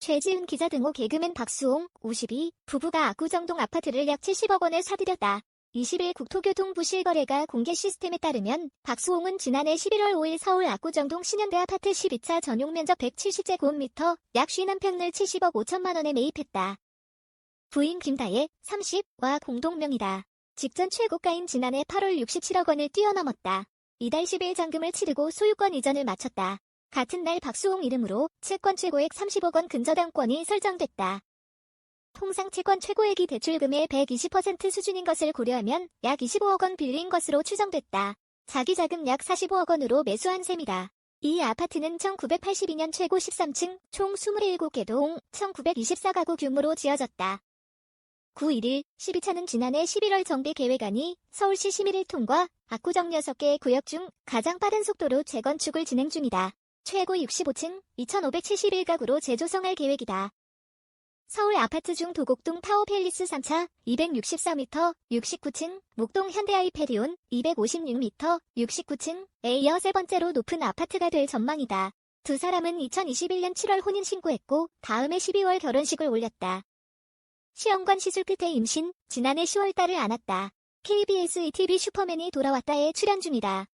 최지은 기자 등호 개그맨 박수홍, 52, 부부가 압구정동 아파트를 약 70억 원에 사들였다. 20일 국토교통부 실거래가 공개 시스템에 따르면 박수홍은 지난해 11월 5일 서울 압구정동 신현대 아파트 12차 전용 면적 170제곱미터 약 51평을 70억 5천만 원에 매입했다. 부인 김다혜, 30와 공동명이다. 직전 최고가인 지난해 8월 67억 원을 뛰어넘었다. 이달 10일 잔금을 치르고 소유권 이전을 마쳤다. 같은 날 박수홍 이름으로 채권 최고액 30억 원 근저당권이 설정됐다. 통상 채권 최고액이 대출금의 120% 수준인 것을 고려하면 약 25억 원 빌린 것으로 추정됐다. 자기 자금 약 45억 원으로 매수한 셈이다. 이 아파트는 1982년 최고 13층 총 27개 동 1924가구 규모로 지어졌다. 9 1일 12차는 지난해 11월 정비 계획안이 서울시 심의를 통과 압구정 6개의 구역 중 가장 빠른 속도로 재건축을 진행 중이다. 최고 65층 2571가구로 재조성할 계획이다. 서울 아파트 중 도곡동 타워 팰리스 3차 264m 69층, 목동 현대아이 페리온 256m 69층에 이어 세 번째로 높은 아파트가 될 전망이다. 두 사람은 2021년 7월 혼인 신고했고 다음해 12월 결혼식을 올렸다. 시험관 시술 끝에 임신, 지난해 10월 달을 안았다. KBS ETV 슈퍼맨이 돌아왔다에 출연 중이다.